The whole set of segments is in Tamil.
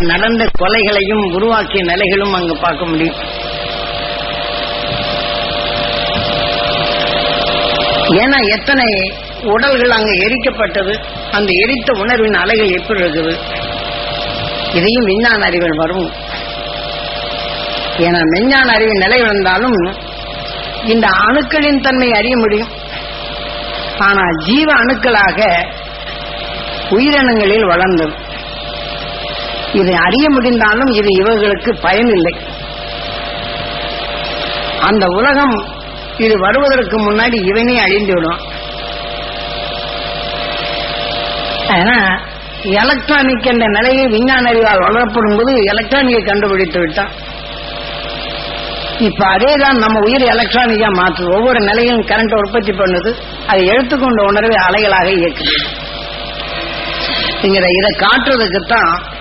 நடந்த கொலைகளையும் உருவாக்கிய நிலைகளும் அங்கு பார்க்க முடியும். ஏன்னா எத்தனை உடல்கள் அங்கு எரிக்கப்பட்டது அந்த எரித்த உணர்வின் அலைகள் எப்படி இருக்குது? இதையும் விஞ்ஞான அறிவில் வரும். ஏன்னா விஞ்ஞான அறிவின் நிலை வந்தாலும் இந்த அணுக்களின் தன்மை அறிய முடியும். ஆனா ஜீவ அணுக்களாக உயிரினங்களில் வளர்ந்தது. இதை அறிய முடிந்தாலும் இது இவர்களுக்கு பயனில்லை அந்த உலகம் இது வருவதற்கு முன்னாடி இவனே அழிந்து விடும். ஏன்னா எலக்ட்ரானிக் என்ற நிலையை விஞ்ஞான அறிவால் வளரப்படும் போது எலக்ட்ரானிக்கை கண்டுபிடித்து விட்டான். இப்ப அதேதான் நம்ம உயிர் எலக்ட்ரானிக்கா மாற்றுது. ஒவ்வொரு நிலையும் கரண்ட் உற்பத்தி பண்ணுது. அதை எடுத்துக்கொண்ட உணர்வை அலைகளாக இயக்குது. இதை காட்டுறதுக்குத்தான்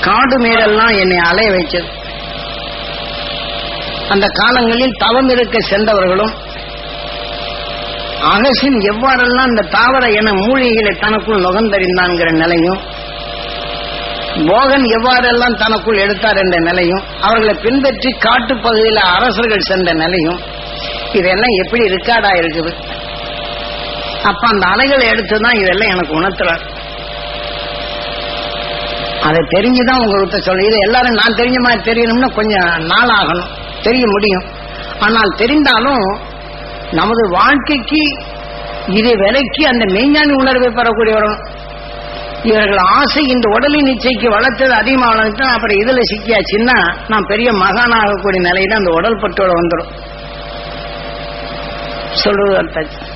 காடு மேடெல்லாம் என்னை அலைய வைச்சது அந்த காலங்களில் தவம் இருக்க சென்றவர்களும் அகசின் எவ்வாறெல்லாம் இந்த தாவர என மூலிகைகளை தனக்குள் நுகர்ந்தறிந்தான்கிற நிலையும் போகன் எவ்வாறெல்லாம் தனக்குள் எடுத்தார் என்ற நிலையும் அவர்களை பின்பற்றி காட்டு பகுதியில் அரசர்கள் சென்ற நிலையும் இதெல்லாம் எப்படி ரெக்கார்டா இருக்குது? அப்ப அந்த அலைகளை எடுத்துதான் இதெல்லாம் எனக்கு உணர்த்துறார். அதை தெரிஞ்சுதான் உங்ககிட்ட சொல்ல இது எல்லாரும் நான் தெரிஞ்ச மாதிரி தெரியணும்னா கொஞ்சம் நாள் ஆகணும் தெரிய முடியும். ஆனால் தெரிந்தாலும் நமது வாழ்க்கைக்கு இதை விலைக்கு அந்த மெய்ஞானி உணர்வை பெறக்கூடியவரும் இவர்கள் ஆசை இந்த உடலின் இச்சைக்கு வளர்த்தது அதிகமாக வளர்ந்துட்டா அப்புறம் இதுல சிக்கியாச்சுன்னா நான் பெரிய மகானாகக்கூடிய நிலையில அந்த உடல் பற்றோட வந்துடும் சொல்லுவது அர்த்தம்.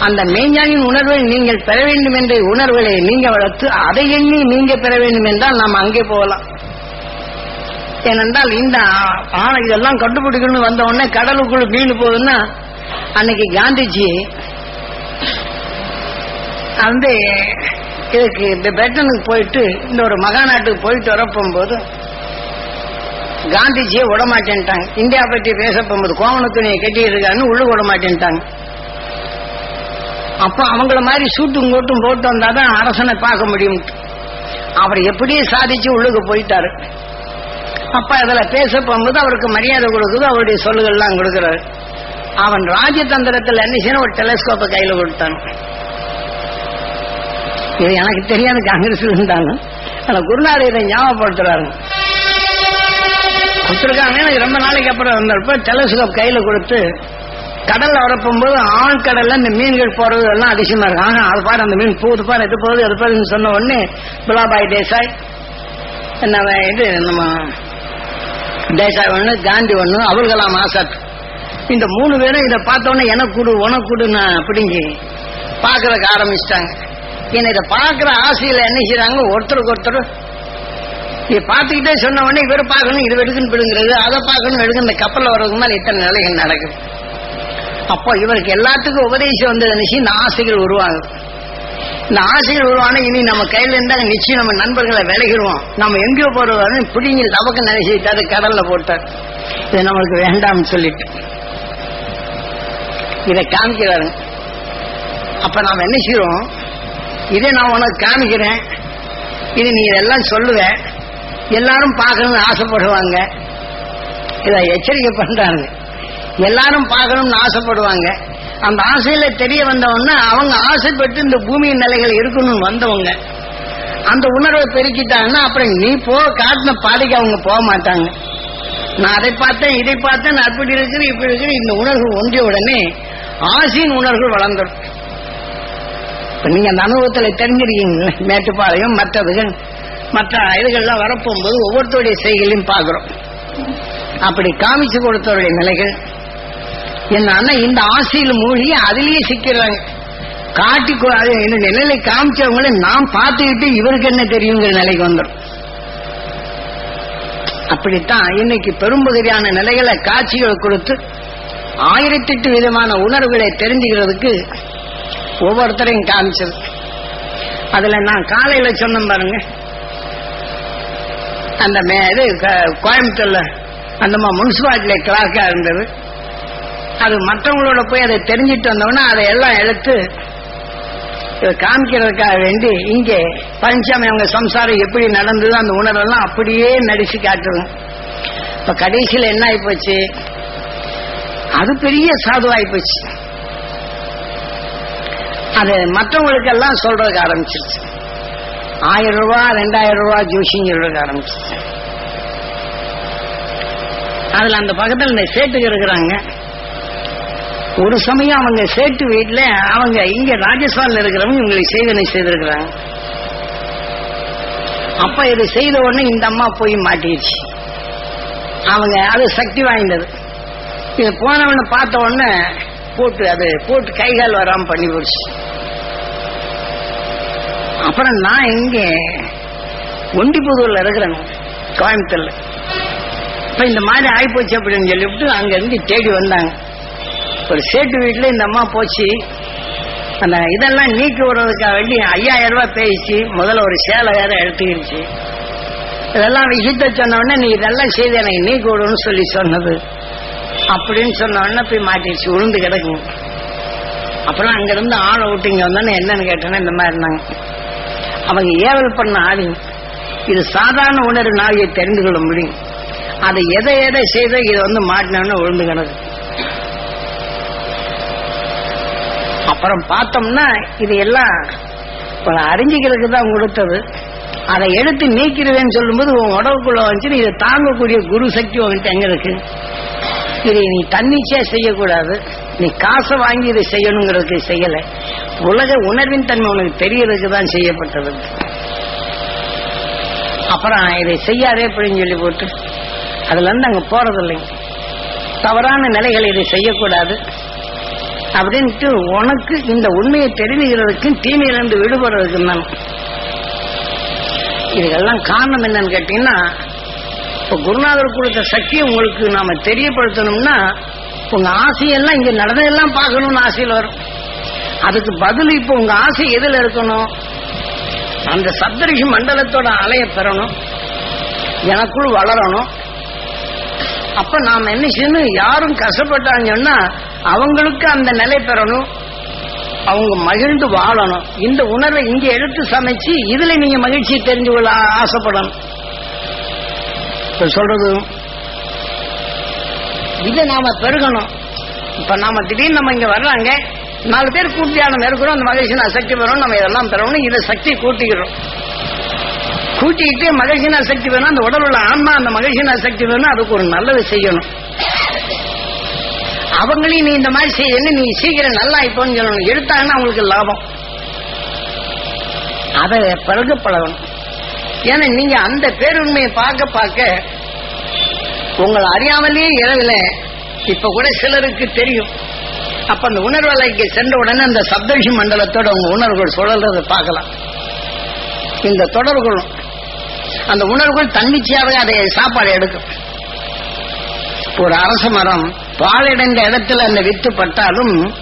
அந்த மெய்ஞானின் உணர்வை நீங்கள் பெற வேண்டும் என்ற உணர்வுகளை நீங்க வளர்த்து அதை எண்ணி நீங்க பெற வேண்டும் என்றால் நாம் அங்கே போகலாம். ஏனென்றால் இந்த ஆனா இதெல்லாம் கண்டுபிடிக்கணும்னு வந்த உடனே கடலுக்குள்ள மீன் போகுதுன்னா அன்னைக்கு காந்திஜி வந்து இதுக்கு இந்த பிரிட்டனுக்கு போயிட்டு இந்த ஒரு மகாநாட்டுக்கு போயிட்டு வரப்போகும்போது காந்திஜியை விட மாட்டேன்ட்டாங்க இந்தியா பற்றி பேச போகும்போது கோவண கட்டிட்டு இருக்கான்னு உள்ள விட மாட்டேன்ட்டாங்க அப்ப அவங்கள மாதிரி சூட்டும் கோட்டும் போட்டு வந்தாதான் அரசனை பார்க்க முடியும். அவர் எப்படியே சாதிச்சு உள்ளுக்கு போயிட்டாரு. அப்ப அதுல பேச போகும்போது அவருக்கு மரியாதை கொடுக்குது அவருடைய சொல்லுகள்லாம் கொடுக்கிறாரு. அவன் ராஜதந்திரத்தில் என்ன செய்யணும் ஒரு டெலிஸ்கோப்பை கையில கொடுத்தான். இது எனக்கு தெரியாது காங்கிரஸ் இருந்தாங்க ஆனா குருநாத இதை ஞாபகப்படுத்துறாரு. கொடுத்துருக்காங்க எனக்கு ரொம்ப நாளைக்கு அப்புறம் வந்தப்ப டெலிஸ்கோப் கையில கொடுத்து கடல்ல வரப்போகும்போது ஆழ்கடல்ல இந்த மீன்கள் போறது எல்லாம் அதிசயமா இருக்கு ஆனா அது பாரு அந்த மீன் போகுது பாரு இது போகுது அது போகுதுன்னு சொன்ன உடனே குலாபாய் தேசாய் என்ன இது நம்ம தேசாய் ஒண்ணு காந்தி ஒண்ணு அபுல் கலாம் ஆசாத். இந்த மூணு பேரும் இதை பார்த்தோன்னே எனக்கு கொடு உனக்கு கொடு நான் பிடிங்கி பாக்குறதுக்கு ஆரம்பிச்சிட்டாங்க. என்ன இதை பாக்குற ஆசையில என்ன செய்யறாங்க ஒருத்தருக்கு ஒருத்தர் இதை பார்த்துக்கிட்டே சொன்ன உடனே இவரை பார்க்கணும் இது எடுக்குன்னு பிடுங்கிறது அதை பார்க்கணும் எடுக்க இந்த கப்பல்ல வர்றதுக்கு மேலே இத்தனை நிலைகள் நடக்குது. அப்போ இவருக்கு எல்லாத்துக்கும் உபதேசம் வந்தது நினைச்சு இந்த ஆசைகள் உருவாகும் இந்த ஆசைகள் உருவான இனி நம்ம கையில இருந்தாங்க நிச்சயம் நம்ம நண்பர்களை விலகிடுவோம் நம்ம எங்கேயோ போறது பிடிங்கி தவக்க நினைச்சிட்டாரு கடல்ல போட்டார். இது நம்மளுக்கு வேண்டாம்னு சொல்லிட்டு. இதை காமிக்கிறாருங்க அப்ப நாம் என்ன செய்யறோம்? இதை நான் உனக்கு காமிக்கிறேன். இது நீ இதெல்லாம் சொல்லுவ. எல்லாரும் பார்க்கணும்னு ஆசைப்படுவாங்க. இதை எச்சரிக்கை பண்றாங்க எல்லாரும் பார்க்கணும்னு ஆசைப்படுவாங்க. அந்த ஆசையில தெரிய வந்தவொன்னா அவங்க ஆசைப்பட்டு இந்த பூமியின் நிலைகள் இருக்கணும்னு வந்தவங்க. அந்த உணர்வை பெருக்கிட்டாங்கன்னா அப்புறம் நீ போ காட்டின பாதைக்கு அவங்க போக மாட்டாங்க. நான் அதை பார்த்தேன் இதை பார்த்தேன் நான் அப்படி இருக்கிறேன் இப்படி இருக்கிறேன் இந்த உணர்வு ஒன்றிய உடனே ஆசையின் உணர்வு வளர்ந்துடும் இப்ப நீங்க அந்த அனுபவத்துல தெரிஞ்சிருக்கீங்க மேட்டுப்பாளையம் மற்றதுகள் மற்ற இதுகள்லாம் வரப்போகும்போது ஒவ்வொருத்தருடைய செய்களையும் பார்க்கிறோம். அப்படி காமிச்சு கொடுத்தவருடைய நிலைகள் என் அண்ணன் இந்த ஆசையில் மூழ்கி அதுலயே சிக்கிறாங்க காட்டி கொ- இந்த நிலையில காமிச்சவங்களை நாம் பார்த்துக்கிட்டு இவருக்கு என்ன தெரியுங்கிற நிலைக்கு வந்துடும் அப்படித்தான் இன்னைக்கு பெரும்பகுதியான நிலைகளை காட்சிகள் கொடுத்து ஆயிரத்தெட்டு விதமான உணர்வுகளை தெரிஞ்சுக்கிறதுக்கு ஒவ்வொருத்தரையும் காமிச்சது. அதுல நான் காலையில சொன்னேன் பாருங்க. அந்த மே இது க- கோயம்புத்தூர்ல அந்த முனிசிபாலிட்டியில கிளாக்கா இருந்தது. அது மற்றவங்களோட போய் அதை தெரிஞ்சிட்டு வந்தோம்னா அதை எல்லாம் எடுத்து காமிக்கிறதுக்காக வேண்டி இங்கே பழனிசாமி அவங்க சம்சாரம் எப்படி நடந்தது அந்த உணர்வெல்லாம் அப்படியே நடிச்சு காட்டுறது இப்ப கடைசியில் என்ன ஆயிப்போச்சு? அது பெரிய சாதுவாயிப்போச்சு. போச்சு அது மற்றவங்களுக்கெல்லாம் சொல்றதுக்கு ஆரம்பிச்சிருச்சு. ஆயிரம் ரூபா ரெண்டாயிரம் ரூபா ஜூஷிங் சொல்றதுக்கு ஆரம்பிச்சிருச்சு. அதுல அந்த பக்கத்தில் இந்த சேட்டுக்கு இருக்கிறாங்க. ஒரு சமயம் அவங்க சேட்டு வீட்டுல அவங்க இங்க ராஜஸ்தான்ல இருக்கிறவங்க இவங்களுக்கு சேதனை செய்திருக்கிறாங்க. அப்ப இது செய்த உடனே இந்த அம்மா போய் மாட்டிடுச்சு. அவங்க அது சக்தி வாய்ந்தது. இது போனவன பார்த்த உடனே போட்டு அது போட்டு கை கால் வராம பண்ணி போச்சு அப்புறம் நான் இங்க ஒண்டிபுதூர்ல இருக்கிறேன் கோயம்புத்தூர்ல. இப்ப இந்த மாதிரி ஆயிப்போச்சு அப்படின்னு சொல்லிவிட்டு அங்க இருந்து தேடி வந்தாங்க. ஒரு சேட்டு வீட்டுல இந்த அம்மா போச்சு. அந்த இதெல்லாம் நீக்கி விடுறதுக்காக வேண்டி ஐயாயிரம் ரூபாய் பேயிச்சு. முதல்ல ஒரு சேலை வேற எடுத்துக்கிடுச்சு இதெல்லாம் விஷயத்த சொன்ன நீ இதெல்லாம் செய்து எனக்கு நீக்கி விடுன்னு சொல்லி சொன்னது. அப்படின்னு சொன்ன உடனே போய் மாட்டிடுச்சு உளுந்து கிடக்கும். அப்புறம் அங்கிருந்து ஆளை விட்டு இங்க வந்தோன்னே என்னன்னு கேட்டேன்னா இந்த மாதிரி இருந்தாங்க. அவங்க ஏவல் பண்ண ஆளுங்க இது சாதாரண உணர்வு நாளையை தெரிந்து கொள்ள முடியும். அதை எதை எதை செய்த இதை வந்து மாட்டினோன்னு விழுந்து கிடக்கு. அப்புறம் பார்த்தோம்னா இது எல்லாம் அறிஞ்சிக்கிறதுக்கு தான் கொடுத்தது. அதை எடுத்து நீக்கிடுவேன் சொல்லும்போது உன் உடவுக்குள்ள வந்து இதை தாங்கக்கூடிய குரு சக்தி உங்ககிட்ட எங்க இருக்கு? இதை நீ தன்னிச்சையா செய்யக்கூடாது. நீ காசை வாங்கி இதை செய்யணுங்கிறதுக்கு செய்யல. உலக உணர்வின் தன்மை உனக்கு தெரியறதுக்கு தான் செய்யப்பட்டது. அப்புறம் இதை செய்யாதே அப்படின்னு சொல்லி போட்டு அதுல இருந்து அங்க போறது இல்லைங்க தவறான நிலைகள் இதை செய்யக்கூடாது. அப்படின்ட்டு உனக்கு இந்த உண்மையை தெரிஞ்சுக்கிறதுக்கும் தீமையிலிருந்து விடுபடுறதுக்கும் தான். இதுக்கெல்லாம் காரணம் என்னன்னு கேட்டீங்கன்னா இப்ப குருநாதர் கொடுத்த சக்தியை உங்களுக்கு நாம தெரியப்படுத்தணும்னா உங்க ஆசையெல்லாம் இங்க நடந்ததெல்லாம் பார்க்கணும்னு ஆசையில் வரும். அதுக்கு பதில் இப்ப உங்க ஆசை எதுல இருக்கணும்? அந்த சப்தரிஷி மண்டலத்தோட அலைய பெறணும். எனக்குள் வளரணும். அப்ப நாம என்ன செய்யணும்? யாரும் கஷ்டப்பட்டாங்கன்னா அவங்களுக்கு அந்த நிலை பெறணும். அவங்க மகிழ்ந்து வாழணும். இந்த உணர்வை இங்க எடுத்து சமைச்சு இதுல நீங்க மகிழ்ச்சி தெரிஞ்சு கொள்ள ஆசைப்படணும். சொல்றது இதை நாம பெருகணும். இப்ப நாம திடீர்னு நம்ம இங்க வர்றாங்க நாலு பேர் கூட்டியான இருக்கிறோம் அந்த மகிழ்ச்சி சக்தி பெறணும் நம்ம இதெல்லாம் பெறணும் இதை சக்தி கூட்டிக்கிறோம். கூட்டிக்கிட்டு மகிழ்ச்சினா சக்தி வேணும் அந்த உடல் உள்ள ஆன்மா அந்த மகிழ்ச்சினா சக்தி வேணும் அதுக்கு ஒரு நல்லது செய்யணும். அவங்களையும் நீ இந்த மாதிரி செய்யணும் நீ சீக்கிரம் நல்லா இப்போன்னு சொல்லணும். எடுத்தாங்கன்னா அவங்களுக்கு லாபம். அதை பிறகு பழகணும். ஏன்னா நீங்க அந்த பேருண்மையை பார்க்க பார்க்க உங்களை அறியாமலேயே இரவில் இப்ப கூட சிலருக்கு தெரியும். அப்ப அந்த உணர்வலைக்கு சென்ற உடனே அந்த சப்தரிஷி மண்டலத்தோட உங்க உணர்வுகள் சுழல்றதை பார்க்கலாம். இந்த தொடர்களும் அந்த உணர்வுகள் தன்னிச்சையாகவே அதை சாப்பாடு எடுக்கும். ஒரு அரச மரம் பாலடைந்த இடத்துல அந்த வித்து பட்டாலும்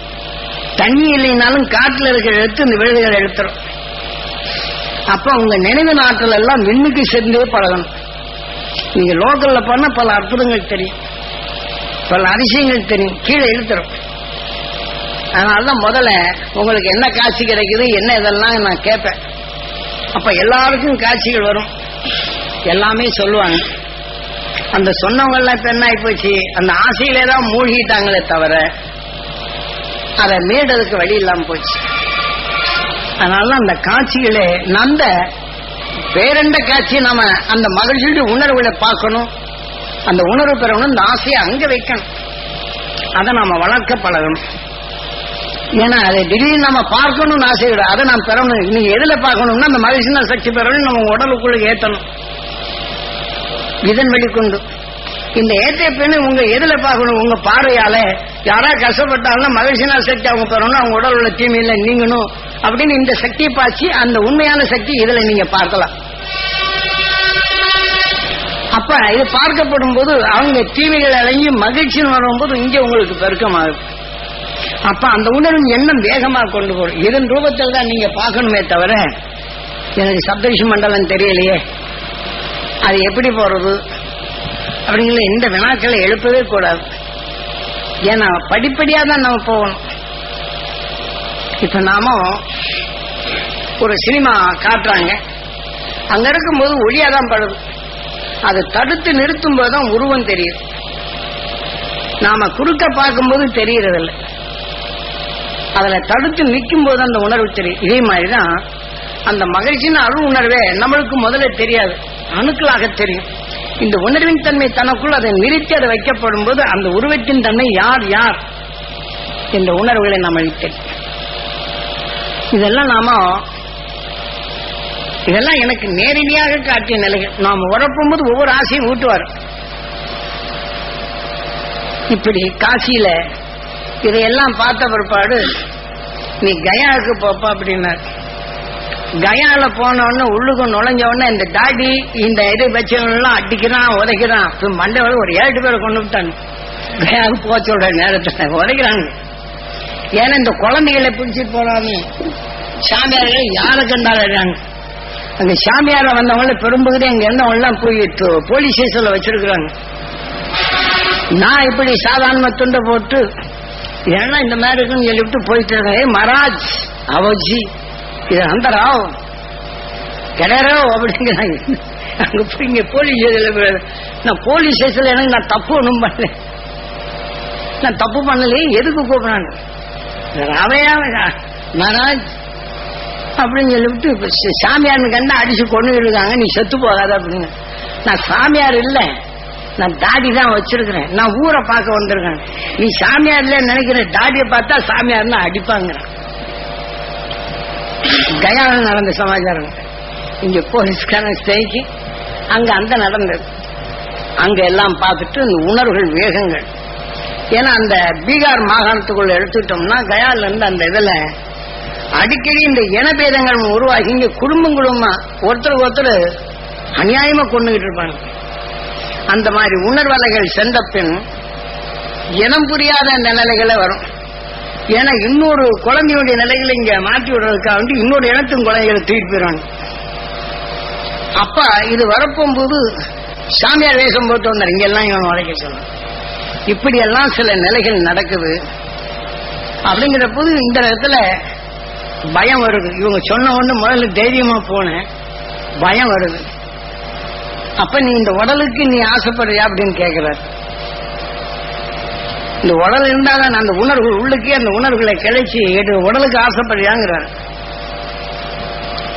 தண்ணி இல்லைனாலும் காட்டுல இருக்கிற எடுத்து இந்த விழுதுகள் எடுத்துரும். அப்ப உங்க நினைவு நாட்கள் எல்லாம் விண்ணுக்கு சேர்ந்தே பழகணும். நீங்க லோக்கல்ல பண்ண பல அற்புதங்கள் தெரியும். பல அதிசயங்கள் தெரியும். கீழே இழுத்துரும். அதனாலதான் முதல்ல உங்களுக்கு என்ன காட்சி கிடைக்குது என்ன இதெல்லாம் நான் கேட்பேன். அப்ப எல்லாருக்கும் காட்சிகள் வரும். எல்லாமே சொல்லுவாங்க. அந்த சொன்னவங்க எல்லாம் இப்ப என்ன ஆயிப்போச்சு? அந்த ஆசையிலே தான் மூழ்கிட்டாங்களே தவிர அதை மீடுறதுக்கு வழி இல்லாம போச்சு. அதனால அந்த காட்சிகளே நந்த பேரண்ட காட்சி நாம அந்த மகிழ்ச்சியுடைய உணர்வுகளை பார்க்கணும். அந்த உணர்வு பெறணும் இந்த ஆசையை அங்க வைக்கணும். அதை நாம வளர்க்க பழகணும். ஏன்னா அதை திடீர்னு நம்ம பார்க்கணும்னு ஆசை கிடையாது அதை நாம் பெறணும். நீங்க எதுல பார்க்கணும்னா அந்த மகிழ்ச்சினா சக்தி பெறணும் நம்ம உடலுக்குள்ள ஏத்தணும். இதன் வெளிக்கொண்டு இந்த ஏற்ற பெண்ணு உங்க எதுல பார்க்கணும்? உங்க பார்வையால. யாரா கஷ்டப்பட்டாலும் மகிழ்ச்சினா சக்தி அவங்க பெறணும் அவங்க உடல் உள்ள தீமையில நீங்கணும். அப்படின்னு இந்த சக்தியை பாய்ச்சி அந்த உண்மையான சக்தி இதுல நீங்க பார்க்கலாம். அப்ப இது பார்க்கப்படும் போது அவங்க தீமைகள் அடங்கி மகிழ்ச்சின்னு வரும்போது இங்க உங்களுக்கு பெருக்கமாகும். அப்ப அந்த உணர்வு எண்ணம் வேகமா கொண்டு போகும். இதன் ரூபத்தில் தான் நீங்க பார்க்கணுமே தவிர எனக்கு சப்தரிஷி மண்டலம் தெரியலையே. அது எப்படி போறது? அப்படிங்கிற இந்த வினாக்களை எழுப்பவே கூடாது. ஏன்னா படிப்படியா தான் நம்ம போகணும். இப்ப நாம ஒரு சினிமா காட்டுறாங்க. அங்க இருக்கும்போது ஒளியா தான் படுது. அது தடுத்து நிறுத்தும் போதுதான் உருவம் தெரியுது. நாம குறுக்க பார்க்கும்போது தெரியறதில்ல. அதுல தடுத்து நிற்கும் போது அந்த உணர்வு தெரியும் இதே மாதிரிதான் அந்த மகிழ்ச்சின்னு அருள் உணர்வே நம்மளுக்கு முதல்ல தெரியாது. அணுக்களாக தெரியும். இந்த உணர்வின் தன்மை தனக்குள் அதை நிறுத்தி அதை வைக்கப்படும் போது அந்த உருவத்தின் தன்மை யார் யார்? என்ற உணர்வுகளை நம்மளுக்கு தெரியும் இதெல்லாம் நாம இதெல்லாம் எனக்கு நேரடியாக காட்டிய நிலைகள். நாம் உறப்பும்போது ஒவ்வொரு ஆசையும் ஊட்டுவார். இப்படி காசியில இதையெல்லாம் பார்த்த பிற்பாடு நீ கயாவுக்கு போப்பா அப்படின்னார். கயால போன உள்ளுக்கு நுழைஞ்ச உடனே இந்த தாடி இந்த இது வச்சவங்கெல்லாம் அடிக்கிறான் உதைக்கிறான். மண்டவர் ஒரு ஏழு பேரை கொண்டு விட்டாங்க கயாவுக்கு போக சொல்ற நேரத்துல உதைக்கிறாங்க. ஏன்னா இந்த குழந்தைகளை பிடிச்சிட்டு போனாங்க. சாமியார்கள் யாரை கண்டாடுறாங்க அங்க சாமியார வந்தவங்கள பெரும்பகுதி அங்க இருந்தவங்க போய் போலீஸ் ஸ்டேஷன்ல வச்சிருக்கிறாங்க. நான் இப்படி சாதாரண துண்டை போட்டு ஏன்னா இந்த மாதிரி இருக்குன்னு சொல்லிவிட்டு போயிட்டு இருக்கேன் மராஜ் அவஜி இது அந்த ராவம் கிடையாரோ அப்படிங்கிறாங்க அங்க போய் இங்க போலீஸ் ஸ்டேஷன்ல நான் போலீஸ் ஸ்டேஷன்ல எனக்கு நான் தப்பு ஒன்றும் பண்ணல. நான் தப்பு பண்ணலையே எதுக்கு கூப்பிடாங்க அவையா மகாராஜ் அப்படின்னு சொல்லிவிட்டு சாமியார்னு கண்டா அடிச்சு கொண்டு இருக்காங்க நீ செத்து போகாத அப்படின்னு. நான் சாமியார் இல்ல. நான் தாடி தான் வச்சிருக்கிறேன். நான் ஊரை பார்க்க வந்திருக்கேன். நீ சாமியார்ல நினைக்கிற தாடியை பார்த்தா சாமியார்னு அடிப்பாங்கிறான். கயாவில் நடந்த சமாச்சாரம். இங்க போலீஸ்காரன் ஸ்டேஜி அங்க அந்த நடந்தது. அங்க எல்லாம் பார்த்துட்டு இந்த உணர்வுகள் வேகங்கள். ஏன்னா அந்த பீகார் மாகாணத்துக்குள்ள எடுத்துட்டோம்னா கயால இருந்து அந்த இதுல அடிக்கடி இந்த இனபேதங்கள் உருவாகி இங்க குடும்பம் குடும்பமா ஒருத்தர் ஒருத்தர் அநியாயமா கொண்டுகிட்டு இருப்பாங்க. அந்த மாதிரி உணர்வலைகள் சென்ற பின் இனம் புரியாத அந்த நிலைகளை வரும். ஏன்னா இன்னொரு குழந்தையுடைய நிலைகளை இங்க மாற்றி விடுறதுக்காக வந்து இன்னொரு இனத்தின் குழந்தைகளை தூக்கிட்டு போயிடுவாங்க அப்ப இது வரப்போகும்போது சாமியார் வேஷம் போட்டு வந்தார். இங்கெல்லாம் இவன் உழைக்க சொன்னான் இப்படி எல்லாம் சில நிலைகள் நடக்குது. அப்படிங்கிற போது இந்த இடத்துல பயம் வருது. இவங்க சொன்ன ஒண்ணு முதல்ல தைரியமா போனேன் பயம் வருது. அப்ப நீ இந்த உடலுக்கு நீ ஆசைப்படுறியா அப்படின்னு கேட்கிறார் இந்த உடல் இருந்தாலும் அந்த உணர்வு உள்ளுக்கே அந்த உணர்வுகளை கிளச்சி எடு உடலுக்கு ஆசைப்படுறாங்கிறார்.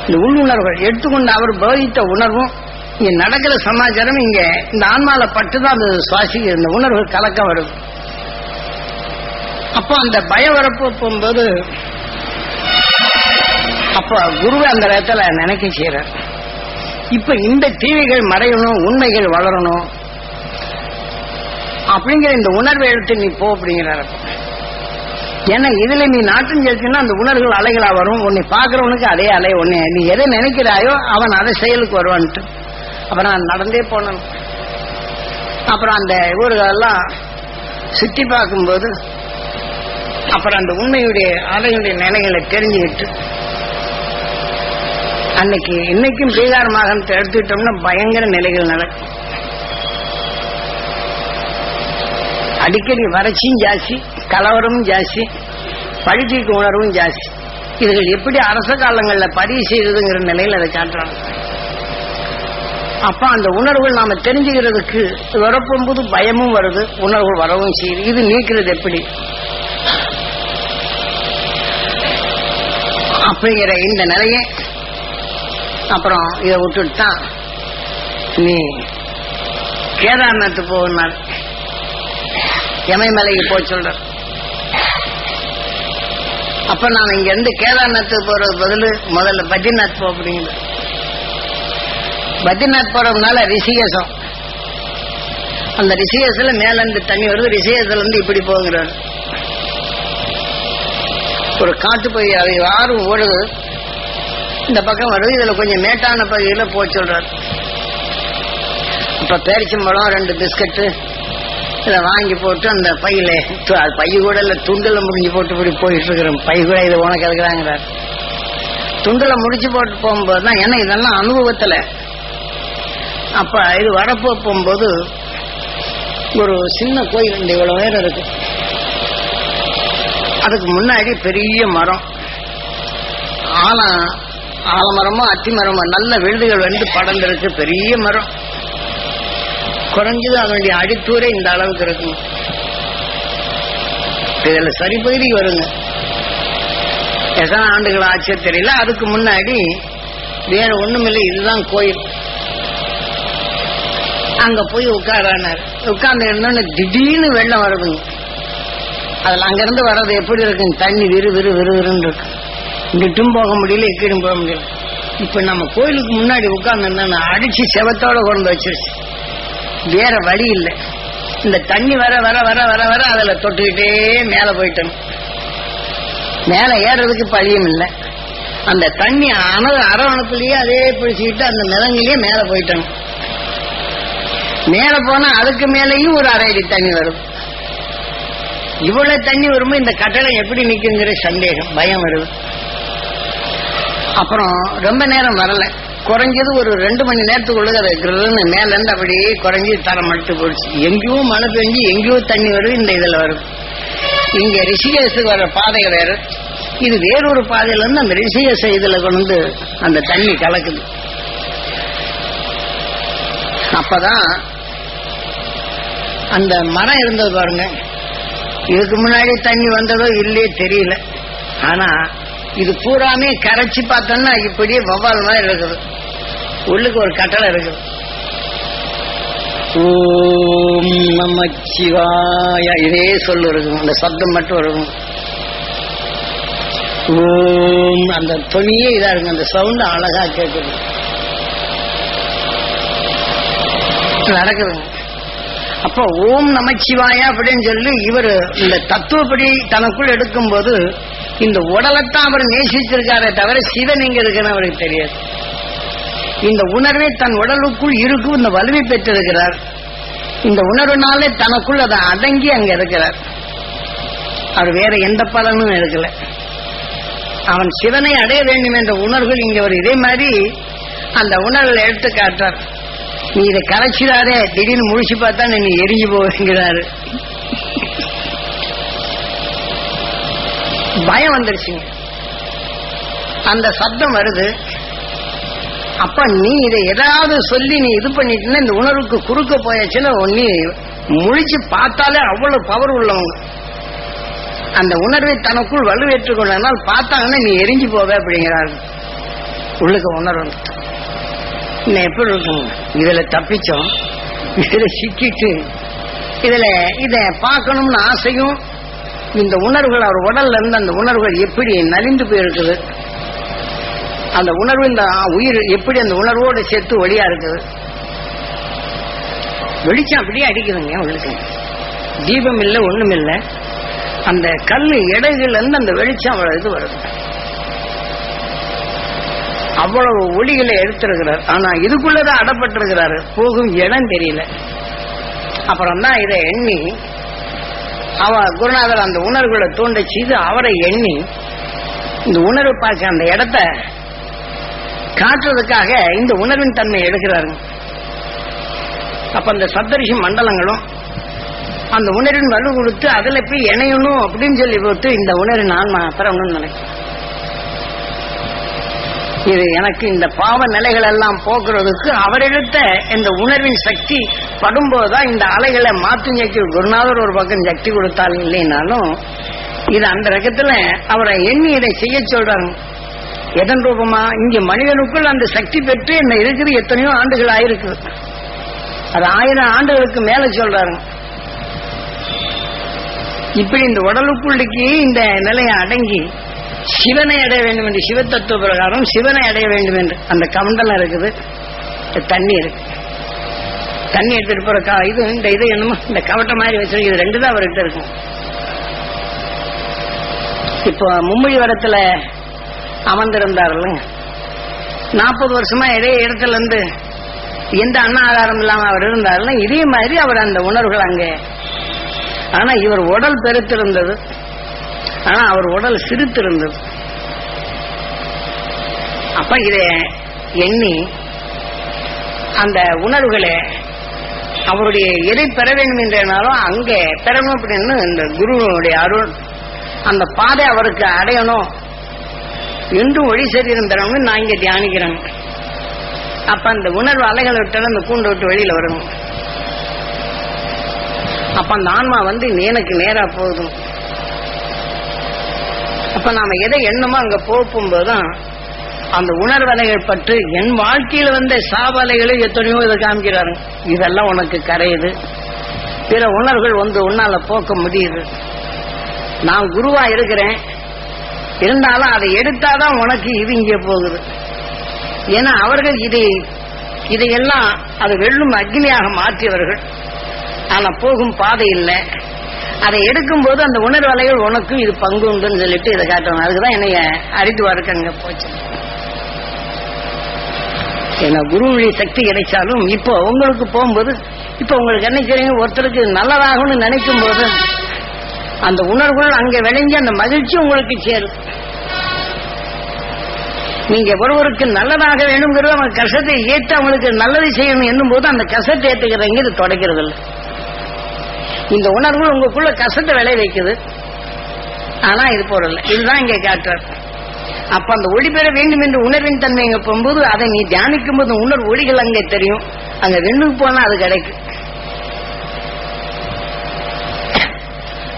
இந்த உள்ளுணர்வுகள் எடுத்துக்கொண்டு அவர் போதித்த உணர்வும் இங்க நடக்கிற சமாச்சாரம் இங்க இந்த ஆன்மால பட்டுதான் அந்த சுவாசி இந்த உணர்வு கலக்க வருது. அப்போ அந்த பயவரப்பு போகும்போது அப்ப குருவை அந்த இடத்துல நினைக்க செய்யறார் இப்ப இந்த தீவிகள் மறையணும் உண்மைகள் வளரணும் அப்படிங்கிற இந்த உணர்வை எடுத்து நீ போ அப்படிங்கிறார். ஏன்னா இதுல நீ நாட்டம் செலுத்தினா அந்த உணர்வுகள் அலைகளா வரும். உன்னை பாக்குறவனுக்கு அதே அலை உன்னை நீ எதை நினைக்கிறாயோ அவன் அதை செயலுக்கு வருவான்ட்டு. அப்புறம் நான் நடந்தே போனேன். அப்புறம் அந்த ஊர்களெல்லாம் சுத்தி பார்க்கும்போது அப்புறம் அந்த உண்மையுடைய அலையுடைய நிலைகளை தெரிஞ்சுக்கிட்டு அன்னைக்கு இன்னைக்கும் பீகார் மாகாணத்தை எடுத்துக்கிட்டோம்னா பயங்கர நிலைகள் நடக்கும். அடிக்கடி வறட்சியும் ஜாஸ்தி கலவரமும் ஜாஸ்தி பழுதீக்கு உணர்வும் ஜாஸ்தி. இதுகள் எப்படி அரச காலங்களில் பதிவு செய்யறதுங்கிற நிலையில் அதை காட்டுறாங்க. அப்ப அந்த உணர்வுகள் நாம தெரிஞ்சுக்கிறதுக்கு வரப்போகும்போது பயமும் வருது உணர்வுகள் வரவும் செய்யுது. இது நீக்கிறது எப்படி? அப்படிங்கிற இந்த நிலையை அப்புறம் இதை விட்டுட்டு தான் நீ கேதார்நாத் போகணும். யமைமலைக்கு போக சொல்ற அப்ப நான் இங்க இருந்து கேதார்நாத்துக்கு போறது பதில் முதல்ல பத்ரிநாத் போக அப்படிங்கிறது பத்ரிநாத் போறதுனால ரிஷிகேசம். அந்த ரிஷிகேசில் மேலேருந்து தண்ணி வருது ரிஷிகேசில இருந்து இப்படி போங்கிறார் ஒரு காட்டு பகுதி அது ஆறும் ஓடுது. இந்த பக்கம் வருது இதுல கொஞ்சம் மேட்டான பகுதியில போக சொல்றார். அப்ப பேரிச்சம்பழம் ரெண்டு பிஸ்கட்டு இதை வாங்கி போட்டு அந்த பையில பைய கூட இல்ல துண்டுல முடிஞ்சு போட்டு இப்படி போயிட்டு இருக்கிறோம் பை கூட இது உனக்கு எதுக்குறாங்கிறார் துண்டுல முடிச்சு போட்டு போகும்போது தான் ஏன்னா இதெல்லாம் அனுபவத்துல. அப்ப இது வரப்போ போகும்போது ஒரு சின்ன கோயில் இந்த இவ்வளவு பேர் இருக்கு. அதுக்கு முன்னாடி பெரிய மரம். ஆனா ஆலமரமோ அத்தி மரமோ நல்ல விழுதுகள் வந்து படர்ந்திருக்கு. பெரிய மரம். குறைஞ்சது அதனுடைய அடித்தூரே இந்த அளவுக்கு இருக்கும். இதுல சரி பகுதிக்கு வருங்க. எத்தனை ஆண்டுகள் ஆச்சு தெரியல. அதுக்கு முன்னாடி வேற ஒண்ணுமில்லை. இதுதான் கோயில். அங்க போய் உட்காரானார். உட்கார்ந்து இருந்தோன்னு திடீர்னு வெள்ளம் வருதுங்க. அதுல அங்கிருந்து வர்றது எப்படி இருக்குங்க? தண்ணி விறு விறு விறு விறுன்னு இருக்கு. இங்கிட்டும் போக முடியல இக்கிட்டும் போக முடியல. இப்ப நம்ம கோயிலுக்கு முன்னாடி உட்கார்ந்து அடிச்சு செவத்தோட கொண்டு வச்சிருச்சு. வேற வழி இல்லை. இந்த தண்ணி வர வர வர வர வர அதுல தொட்டுக்கிட்டே மேல போயிட்டோம் மேல ஏறதுக்கு பழியும் இல்லை. அந்த தண்ணி அணு அரவணைப்புலயே அதே பிடிச்சுக்கிட்டு அந்த மிதங்கிலேயே மேல போயிட்டணும் மேல போனா அதுக்கு மேலேயும் ஒரு அரை அடி தண்ணி வரும். இவ்வளவு தண்ணி வரும்போது இந்த கட்டளை எப்படி நிக்குங்கிற சந்தேகம் பயம் வருது. அப்புறம் ரொம்ப நேரம் வரலை. குறைஞ்சது ஒரு ரெண்டு மணி நேரத்துக்குள்ள அதை கிரன்னு மேல இருந்து அப்படியே குறைஞ்சி தரம் மட்டும் போயிடுச்சு. எங்கேயோ மழை பெஞ்சு எங்கேயோ தண்ணி வருது இந்த இதுல வரும் இங்க ரிஷிகேஷுக்கு வர பாதை வேறு. இது வேறொரு பாதையில இருந்து அந்த ரிஷிகேஷ இதுல கொண்டு வந்து அந்த தண்ணி கலக்குது. அப்பதான் அந்த மரம் இருந்தது பாருங்க. இதுக்கு முன்னாடி தண்ணி வந்ததோ இல்லையே தெரியல. ஆனா இது பூராமே கரைச்சி பார்த்தோம்னா இப்படியே வவ்வால் மாதிரி இருக்குது. உள்ளுக்கு ஒரு கட்டளை இருக்குது. ஓம் நமச்சிவாய இதே சொல்லு இருக்கும். அந்த சப்தம் மட்டும் இருக்கும். ஓம் அந்த துணியே இதா இருக்கும். அந்த சவுண்ட் அழகா கேட்குது நடக்குதுங்க அப்போ ஓம் நமச்சிவாயா அப்படின்னு சொல்லி இவர் இந்த தத்துவப்படி தனக்குள் எடுக்கும்போது இந்த உடலைத்தான் அவர் நேசிச்சிருக்காரே தவிர சிவன் எங்க இருக்குன்னு அவருக்கு தெரியாது. இந்த உணர்வே தன் உடலுக்குள் இருக்கும் இந்த வலிமை பெற்றிருக்கிறார். இந்த உணர்வுனாலே தனக்குள் அதை அடங்கி அங்க இருக்கிறார். அவர் வேற எந்த பலனும் இருக்கல அவன் சிவனை அடைய வேண்டும் என்ற உணர்வுகள் இங்க ஒரு இதே மாதிரி அந்த உணர்வுகளை எடுத்து காட்டுறார். நீ இதை கரைச்சிடாரே திடீர்னு முழிச்சு பார்த்தா நீ எரிஞ்சு போகிறாரு பயம் வந்துருச்சுங்க அந்த சப்தம் வருது. அப்ப நீ இதை ஏதாவது சொல்லி நீ இது பண்ணிட்டுன்னா இந்த உணர்வுக்கு குறுக்க போயாச்சுன்னா நீ முழிச்சு பார்த்தாலே அவ்வளவு பவர் உள்ளவங்க அந்த உணர்வை தனக்குள் வலுவேற்றுக் கொள்ளனால் பார்த்தாங்கன்னா நீ எரிஞ்சு போவே அப்படிங்கிறாரு. உள்ளுக்கு உணர்வு இன்னும் எப்படி இருக்கும்? இதுல தப்பிச்சோம். இதுல சிக்கிட்டு. இதுல இத பார்க்கணும்னு ஆசையும் இந்த உணர்வுகள் அவர் உடல்ல இருந்து அந்த உணர்வுகள் எப்படி நலிந்து போயிருக்குது? அந்த உணர்வு இந்த உயிர் எப்படி அந்த உணர்வோடு சேர்த்து ஒளியா இருக்குது? வெளிச்சம் அப்படியே அடிக்குதுங்க உங்களுக்கு தீபம் இல்லை ஒண்ணும் இல்லை. அந்த கல் இடையில இருந்து அந்த வெளிச்சம் அவ்வளவு இது வருது. அவ்வளவு ஒளிகளை எடுத்திருக்கிறார். ஆனா இதுக்குள்ளதான் அடப்பட்டிருக்கிறாரு. போகும் இடம் தெரியல. அப்புறம் தான் இதை எண்ணி அவ குருநாதர் அந்த உணர்வுகளை தூண்ட செய்து அவரை எண்ணி இந்த உணர்வு பார்க்க அந்த இடத்த காட்டுறதுக்காக இந்த உணர்வின் தன்மை எடுக்கிறாருங்க. அப்ப அந்த சப்தரிஷி மண்டலங்களும் அந்த உணர்வின் வலு கொடுத்து அதுல போய் இணையணும் அப்படின்னு சொல்லி போட்டு இந்த உணர்வின் ஆன்மா பெறணும்னு நினைக்கிறேன். இது எனக்கு இந்த பாவ நிலைகள் எல்லாம் போக்குறதுக்கு அவரெடுத்த இந்த உணர்வின் சக்தி படும்போதுதான் இந்த அலைகளை மாற்றி குருநாதர் ஒரு பக்கம் சக்தி கொடுத்தாலும் இல்லைனாலும் இது அந்த ரகத்துல அவரை எண்ணி இதை செய்ய சொல்றாங்க. எதன் ரூபமா? இங்க மனிதனுக்குள் அந்த சக்தி பெற்று என்ன இருக்குது எத்தனையோ ஆண்டுகள் ஆயிருக்கு அது ஆயிரம் ஆண்டுகளுக்கு மேல சொல்றாரு. இப்படி இந்த உடலுக்குள்ளுக்கு இந்த நிலையை அடங்கி சிவனை அடைய வேண்டும் என்று சிவத்தத்துவ பிரகாரம் சிவனை அடைய வேண்டும் என்று அந்த கமண்டலம் இருக்குது. தண்ணீர் தண்ணி இருக்கு. தண்ணி எடுத்துட்டு போற கா இது இந்த இது என்னமோ இந்த கவட்டை மாதிரி வச்சிருக்கு. இது ரெண்டு தான் அவர்கிட்ட இருக்கும். இப்போ மும்மொழி வரத்துல அமர்ந்திருந்தாருல்ல. நாற்பது வருஷமா இதே இடத்துல இருந்து எந்த அண்ணா ஆதாரம் இல்லாம அவர் இருந்தாருல இதே மாதிரி அவர் அந்த உணர்வுகள் அங்கே. ஆனா இவர் உடல் பெருத்திருந்தது. ஆனா அவர் உடல் சிரித்திருந்தது. அப்ப இத எண்ணி அந்த உணர்வுகளை அவருடைய எதை பெற வேண்டும் என்றாலும் அங்கே பெறணும் அப்படின்னு இந்த குருவனுடைய அருள் அந்த பாதை அவருக்கு அடையணும். என்றும் ஒளி சரீரம் பெறணும்னு நான் இங்க தியானிக்கிறேன். அப்ப அந்த உணர்வு அலைகளை விட்டாலும் அந்த கூண்டை விட்டு வெளியில வரணும் அப்ப அந்த ஆன்மா வந்து எனக்கு நேரா போதும். அப்ப நாம எதை எண்ணமோ அங்க போகும்போதுதான் அந்த உணர்வலைகள் பற்றி என் வாழ்க்கையில வந்த சாவலைகளை எத்தனையோ இதை காமிக்கிறாரு. இதெல்லாம் உனக்கு கரையுது. பிற உணர்வுகள் வந்து உன்னால போக்க முடியுது. நான் குருவா இருக்கிறேன். இருந்தாலும் அதை எடுத்தாதான் உனக்கு இது இங்கே போகுது. ஏன்னா அவர்கள் இதை இதையெல்லாம் அது வெள்ளும் அக்னியாக மாற்றியவர்கள். ஆனா போகும் பாதை இல்லை. அதை எடுக்கும் போது அந்த உணர்வலைகள் உனக்கும் இது பங்கு உண்டுன்னு சொல்லிட்டு இதை காட்டணும் அதுக்குதான் என்னைய அறித்துவாருக்கு வறுக்கங்க போச்சு. ஏன்னா வழி சக்தி கிடைச்சாலும் இப்போ உங்களுக்கு போகும்போது இப்போ உங்களுக்கு என்ன செய்றீங்க? ஒருத்தருக்கு நல்லதாகும்னு நினைக்கும் போது அந்த உணர்வுகள் அங்க விளைஞ்சு அந்த மகிழ்ச்சி உங்களுக்கு சேரும். நீங்க ஒருவருக்கு நல்லதாக வேணுங்கிறது அவங்க கஷ்டத்தை ஏற்று அவங்களுக்கு நல்லது செய்யணும் என்னும் போது அந்த கஷ்டத்தை ஏற்றுக்கிறவங்க இது தொடக்கிறது இல்லை இந்த உணர்வு உங்களுக்குள்ள கசத்தை விளை வைக்குது. ஆனா இது போறல இதுதான் இங்க காட்டுறார் அப்ப அந்த ஒளி பெற வேண்டும் என்ற உணர்வின் தன்மை இங்க போகும்போது அதை நீ தியானிக்கும் போது உணர்வு ஒளிகள் அங்கே தெரியும். அங்க வெண்ணுக்கு போனா அது கிடைக்கும்.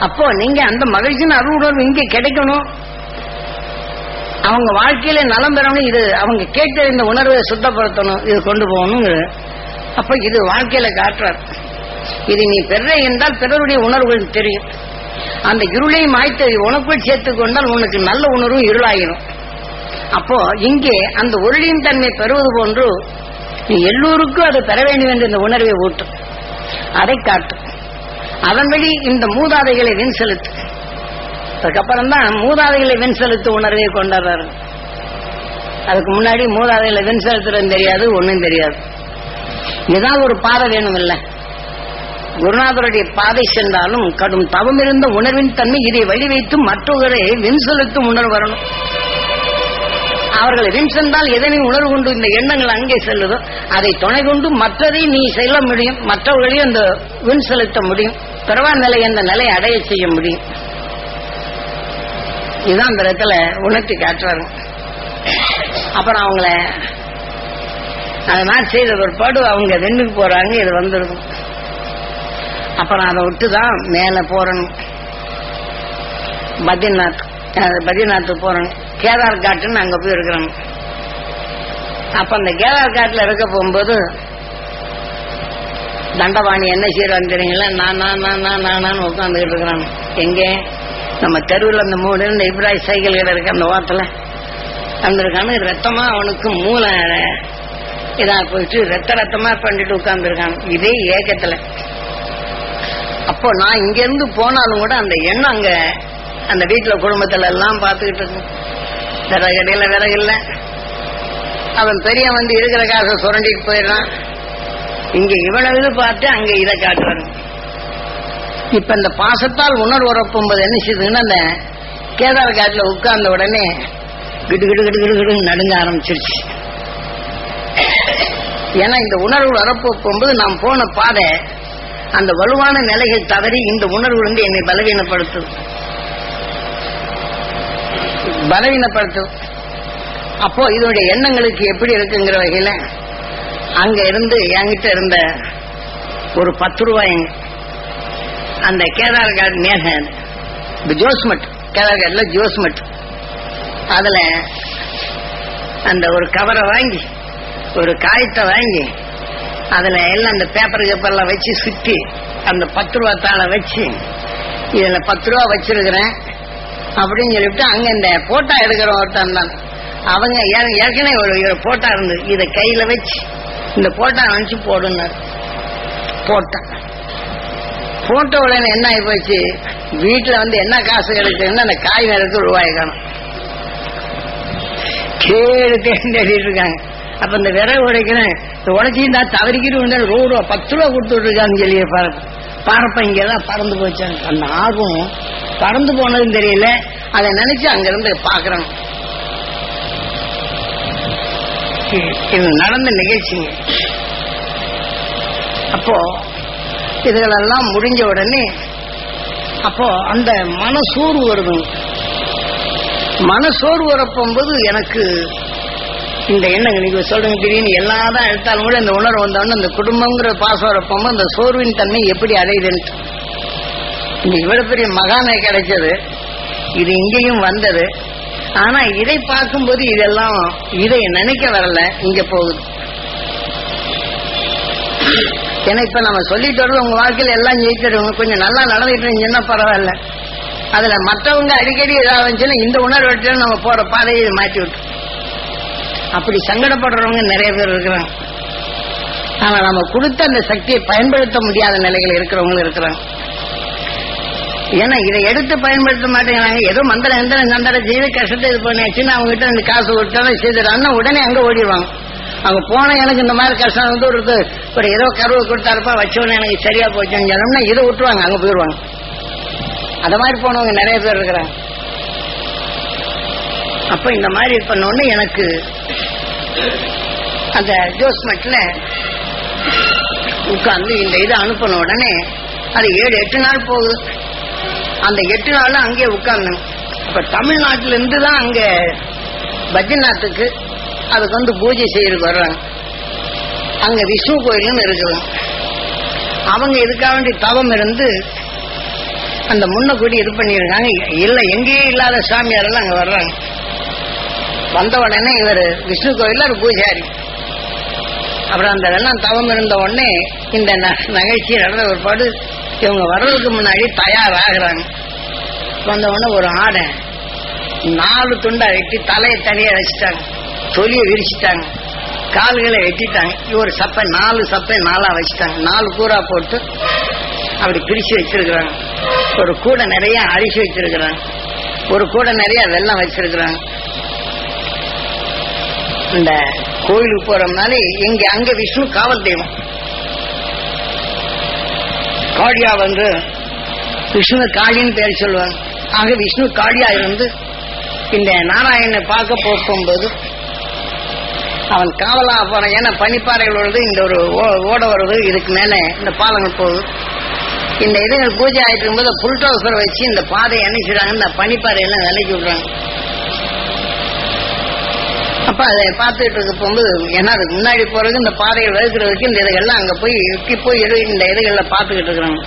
அப்போ நீங்க அந்த மகிழ்ச்சியின் அருள் உணர்வு இங்க கிடைக்கணும். அவங்க வாழ்க்கையில நலம் பெறணும். இது அவங்க கேட்ட இந்த உணர்வை சுத்தப்படுத்தணும். இது கொண்டு போகணும் அப்ப இது வாழ்க்கையில காட்டுறார் இது நீ பெற என்றால் பிறருடைய உணர்வுகள் தெரியும். அந்த இருளை மாய்த்து உனக்குள் சேர்த்து கொண்டால் உனக்கு நல்ல உணர்வும் இருளாயிரும். அப்போ இங்கே அந்த உருளின் தன்மை பெறுவது போன்று நீ எல்லோருக்கும் அதை பெற வேண்டும் என்று இந்த உணர்வை ஊட்டும். அதை காட்டும். அதன் வழி இந்த மூதாதைகளை வின் செலுத்து. அதுக்கப்புறம் தான் மூதாதைகளை வின் செலுத்து உணர்வை கொண்டாடுறாரு. அதுக்கு முன்னாடி மூதாதைகளை வின் செலுத்துறது தெரியாது ஒன்றும் தெரியாது. ஏதாவது ஒரு பாதை வேணும் இல்லை குருநாதருடைய பாதை சென்றாலும் கடும் தவம் இருந்த உணர்வின் தன்மை இதை வழி வைத்து மற்றவர்களை வின் செலுத்தும் உணர்வு வரணும். அவர்களை வின் சென்றால் எதனை உணர்வு கொண்டு இந்த எண்ணங்கள் அங்கே செல்லுதோ அதை துணை கொண்டு மற்றதை நீ செல்ல முடியும் மற்றவர்களையும் அந்த வின் செலுத்த முடியும் பிறவா நிலை என்ற நிலையை அடைய செய்ய முடியும். இதுதான் அந்த இடத்துல உணர்த்தி காட்டுறாரு. அப்புறம் அவங்கள அதை மாதிரி செய்த பிற்பாடு அவங்க வெண்ணுக்கு போறாங்க இது வந்துருக்கும். அப்புறம் அதை விட்டு தான் மேல போறணும். பத்ரிநாத் பத்ரிநாத் போறோம் கேதார் காட்டுன்னு அங்க போய் இருக்கிறோம் அப்ப அந்த கேதார் காட்டுல இருக்க போகும்போது தண்டபாணி என்ன செய்யறான்னு தெரியுங்களா? நான் நான் நான் நான் நான் உட்காந்துக்கிட்டு இருக்கிறான் எங்கே? நம்ம தெருவில் அந்த மூணு இந்த இப்ராஹிம் சைக்கிள் கடை இருக்கு அந்த ஓரத்துல வந்திருக்கானு ரத்தமா அவனுக்கு மூளை இதா போயிட்டு ரத்த ரத்தமா பண்ணிட்டு உட்கார்ந்துருக்கான் இதே ஏக்கத்துல. அப்போ நான் இங்க இருந்து போனாலும் கூட அந்த எண்ணம் அங்க அந்த வீட்டுல குடும்பத்துல எல்லாம் பாத்துக்கிட்டு இருக்கும் விறகு கடையில விறகு இல்ல. அவன் பெரிய வந்து இருக்கிற காசை சுரண்டிட்டு போயிடுறான். இங்க இவ்வளவு இது பார்த்து அங்க இதை காட்டுறாங்க. இப்ப இந்த பாசத்தால் உணர்வு உறப்பும்போது என்ன செய்யுதுன்னா அந்த கேதார காட்டுல உட்கார்ந்த உடனே கிடு கிடு கிடு கிடு கிடு நடுங்க ஆரம்பிச்சிருச்சு. ஏன்னா இந்த உணர்வு வரப்பு போகும்போது நாம் போன பாதை அந்த வலுவான நிலைகள் தவறி இந்த உணர்வு வந்து என்னை பலவீனப்படுத்தும். பலவீனப்படுத்தும். அப்போ இதனுடைய எண்ணங்களுக்கு எப்படி இருக்குங்கிற வகையில அங்க இருந்து என்கிட்ட இருந்த ஒரு பத்து ரூபாய்ங்க அந்த கேதார் கார்டு மேக இந்த ஜோஸ்மட் கேதார் கார்டுல ஜோஸ்மட் அதுல அந்த ஒரு கவரை வாங்கி ஒரு காயத்தை வாங்கி அதுல எல்லாம் அந்த பேப்பர் கேப்பர்லாம் வச்சு சுத்தி அந்த பத்து ரூபா தாளை வச்சு இதுல பத்து ரூபா வச்சிருக்கிறேன் அப்படின்னு சொல்லிட்டு அங்க இந்த போட்டா எடுக்கிற ஒருத்தன் தான். அவங்க ஏற்கனவே ஒரு போட்டா இருந்தது இதை கையில வச்சு இந்த போட்டா நினைச்சு போடுனார். போட்டேன் போட்ட உடனே என்ன ஆகி போச்சு வீட்டுல வந்து என்ன காசு கிடைக்குதுன்னா அந்த காய் நேரத்துக்கு ரூபாய் காணும் கேடு தேடி இருக்காங்க. அப்ப இந்த விறகு உடைக்கிறேன். இந்த உடைச்சிருந்தா தவறிக்கிட்டு ரோடு பத்து ரூபா கொடுத்துட்டு இருக்கான்னு சொல்லி பறப்ப பாரப்ப தான் பறந்து போச்சாங்க. அந்த ஆகும் பறந்து போனதுன்னு தெரியல. அதை நினைச்சு அங்கிருந்து பாக்குறாங்க இது நடந்த நிகழ்ச்சிங்க. அப்போ இதுகளெல்லாம் முடிஞ்ச உடனே அப்போ அந்த மனசூறு வருது மனசோர்வு வரப்போகும்போது எனக்கு இந்த எண்ணங்கள் நீங்க சொல்றீங்க திடீர்னு எல்லாதான் எடுத்தாலும் கூட இந்த உணர்வு வந்தோடனே அந்த குடும்பங்கிற பாசம் வரப்போகும்போது அந்த சோர்வின் தன்மை எப்படி அடையுதுன்ட்டு. இங்க இவ்வளவு பெரிய மகானை கிடைச்சது. இது இங்கேயும் வந்தது. ஆனா இதை பார்க்கும்போது இதெல்லாம் இதை நினைக்க வரல இங்க போகுது. ஏன்னா இப்ப நம்ம சொல்லிட்டு வர்றது உங்க வாழ்க்கையில எல்லாம் ஜெயிச்சிருவோம் கொஞ்சம் நல்லா நடந்துட்டு இருந்துச்சுன்னா பரவாயில்ல. அதுல மற்றவங்க அடிக்கடி ஏதாவது இந்த உணர்வு நம்ம போற பாதையை மாற்றி விட்டு அப்படி சங்கடப்படுறவங்க நிறைய பேர் இருக்கிறாங்க. ஆனா நம்ம கொடுத்த அந்த சக்தியை பயன்படுத்த முடியாத நிலைகள் இருக்கிறவங்களும் இருக்கிறாங்க. ஏன்னா இதை எடுத்து பயன்படுத்த மாட்டேங்கிறாங்க. ஏதோ மந்திரம் எந்திரம் சந்தரம் செய்து கஷ்டத்தை இது பண்ணியாச்சுன்னு அவங்க கிட்ட இந்த காசு கொடுத்தாலும் செய்துறாங்கன்னா உடனே அங்க ஓடிடுவாங்க. அவங்க போன எனக்கு இந்த மாதிரி கஷ்டம் வந்து ஒரு இது- ஒரு ஏதோ கருவை கொடுத்தாருப்பா வச்சோன்னு எனக்கு சரியா போச்சுன்னு சொன்னோம்னா இதை விட்டுருவாங்க அங்க போயிடுவாங்க. அந்த மாதிரி போனவங்க நிறைய பேர் இருக்கிறாங்க. அப்ப இந்த மாதிரி பண்ணோன்னு எனக்கு அந்த ஜோஸ்மெட்ல உட்கார்ந்து இந்த இதை அனுப்பின உடனே அது ஏழு எட்டு நாள் போகுது. அந்த எட்டு நாள் அங்கே உட்கார்ந்தேன். இப்ப தமிழ்நாட்டில இருந்து தான் அங்க பத்ரிநாத்துக்கு அதுக்கு வந்து பூஜை செய்யறதுக்கு வர்றாங்க. அங்க விஷ்ணு கோயிலும் இருக்குது. அவங்க இதுக்காக வேண்டி தவம் இருந்து அந்த முன்னக்கூடி இது பண்ணியிருக்காங்க. இல்ல எங்கேயும் இல்லாத சாமியாரெல்லாம் அங்கே அங்க வர்றாங்க. வந்த உடனே இவர் விஷ்ணு கோயில்ல ஒரு பூஜாரி. அப்புறம் அந்த வெள்ளம் தவம் இருந்த உடனே இந்த ந- நடந்த ஒரு பாடு இவங்க வர்றதுக்கு முன்னாடி தயாராகிறாங்க. வந்த உடனே ஒரு ஆடை நாலு துண்டா வெட்டி தலையை தனியா வச்சுட்டாங்க. தொலியை விரிச்சிட்டாங்க. கால்களை வெட்டிட்டாங்க. ஒரு சப்பை நாலு சப்பை நாலா வச்சுட்டாங்க. நாலு கூரா போட்டு அப்படி பிரிச்சு வச்சிருக்கிறாங்க. ஒரு கூடை நிறைய அரிசி வச்சிருக்கிறாங்க. ஒரு கூடை நிறைய வெள்ளம் வச்சிருக்கிறாங்க. இந்த கோயிலுக்கு போறோம்னாலே எங்க அங்க விஷ்ணு காவல் தெய்வம். காளியா வந்து விஷ்ணு காளின்னு பேர் சொல்லுவாங்க. ஆக விஷ்ணு காளியா இருந்து இந்த நாராயணனை பார்க்க போகும்போது அவன் காவலா போறான். ஏன்னா பனிப்பாறைகள் வருது இந்த ஒரு ஓ- ஓட வருது இதுக்கு மேல இந்த பாலங்கள் போகுது. இந்த இதுகள் பூஜை ஆயிட்டு இருக்கும்போது புல்டோசர் வச்சு இந்த பாதையை அணைச்சிடுறாங்க இந்த பனிப்பாறையெல்லாம் விலைக்கு விடுறாங்க. அப்ப அதை பார்த்துட்டு இருக்க போகும்போது ஏன்னா அதுக்கு முன்னாடி போறது இந்த பாதைகள் வகுக்கிறதுக்கு இந்த இதுகள்லாம் அங்க போய் எட்டி போய் எடு இந்த இதைகள்ல பார்த்துக்கிட்டு இருக்கிறாங்க.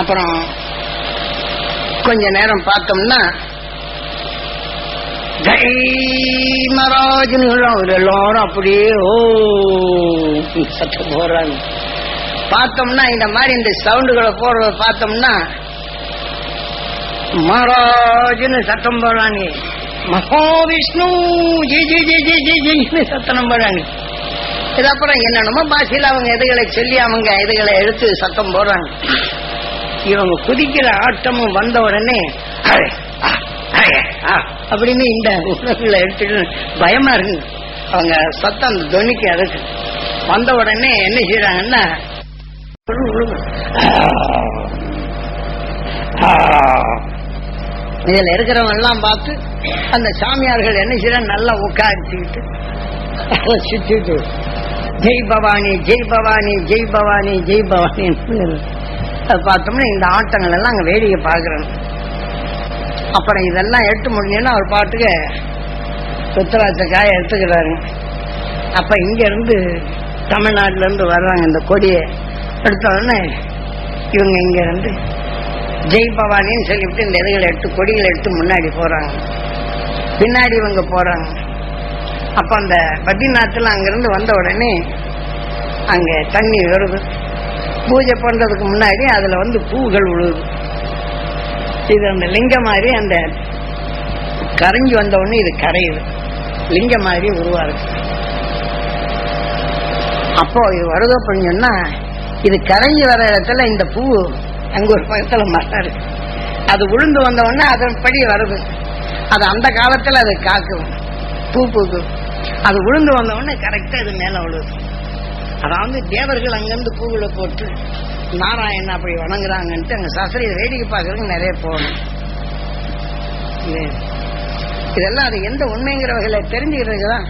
அப்புறம் கொஞ்ச நேரம் பார்த்தோம்னா மராஜ்னு அவர் எல்லாரும் அப்படியே ஓ சத்தம் போடுறாங்க. பார்த்தோம்னா இந்த மாதிரி இந்த சவுண்டுகளை போடுறத பார்த்தோம்னா மகாராஜ்னு சத்தம் போடுறாங்க Mahavishnu G G G G ji ஜின்னு சத்தனம் போடுறாங்க. இது அப்புறம் என்னென்னமோ பாஷையில் அவங்க இதுகளை சொல்லி அவங்க இதுகளை எடுத்து சத்தம் போடுறாங்க. இவங்க குதிக்கிற ஆட்டமும் வந்த உடனே அப்படின்னு இந்த உணவுகளை எடுத்துட்டு பயமா இருக்கு. அவங்க சத்தம் அந்த துணிக்கு அதுக்கு வந்த உடனே என்ன செய்யறாங்கன்னா இதுல இருக்கிறவங்க எல்லாம் பார்த்து அந்த சாமியார்கள் என்ன செய்ய நல்லா உட்காரிச்சுக்கிட்டு சுத்திட்டு ஜெய் பவானி ஜெய் பவானி ஜெய் பவானி ஜெய் பவானி அது பார்த்தோம்னா இந்த ஆட்டங்கள் எல்லாம் அங்க வேடிக்கை பார்க்கறோம். அப்புறம் இதெல்லாம் எடுத்து முடிஞ்சோன்னா அவர் பாட்டுக்கு ருத்ராட்ச காய எடுத்துக்கிறாரு. அப்ப இங்க இருந்து தமிழ்நாட்டுல இருந்து வர்றாங்க இந்த கொடியை. எடுத்த உடனே இவங்க இங்க இருந்து ஜெய் பவானின்னு சொல்லிவிட்டு இந்த இதுகளை எடுத்து கொடிகளை எடுத்து முன்னாடி போறாங்க. பின்னாடி இவங்க போறாங்க. அப்ப அந்த பத்ரிநாத்துல அங்கிருந்து வந்த உடனே அங்க தண்ணி வருது. பூஜை பண்றதுக்கு முன்னாடி அதுல வந்து பூகள் உழுது. இது அந்த லிங்கம் மாதிரி அந்த கரைஞ்சி வந்த உடனே இது கரையுது. லிங்கம் மாதிரி உருவாருக்கு அப்போ இது வருதோ அப்படின்னு சொன்னா இது கரைஞ்சி வர இடத்துல இந்த பூ அங்க ஒரு பக்கத்துல மரம் இருக்கு அது உளுந்து வந்த உடனே அதன்படி வருது. அது அந்த காலத்துல அது காக்கும். பூ பூக்கும். அது உளுந்து வந்த உடனே கரெக்டா இது மேல விழுது. அதாவது தேவர்கள் அங்கிருந்து பூவில் போட்டு நாராயணன் அப்படி வணங்குறாங்கன்ட்டு அங்க சாஸ்திரி வேடிக்கை பார்க்கறதுக்கு நிறைய போகணும். இதெல்லாம் அது எந்த உண்மைங்கிற வகையில தெரிஞ்சுக்கிறதுக்கு தான்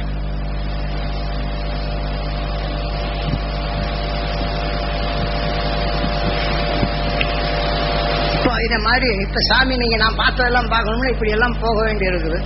இப்போ இதை மாதிரி இப்ப சாமி நீங்க நான் பார்த்ததெல்லாம் பார்க்கணும்னு இப்படி எல்லாம் போக வேண்டி இருக்குது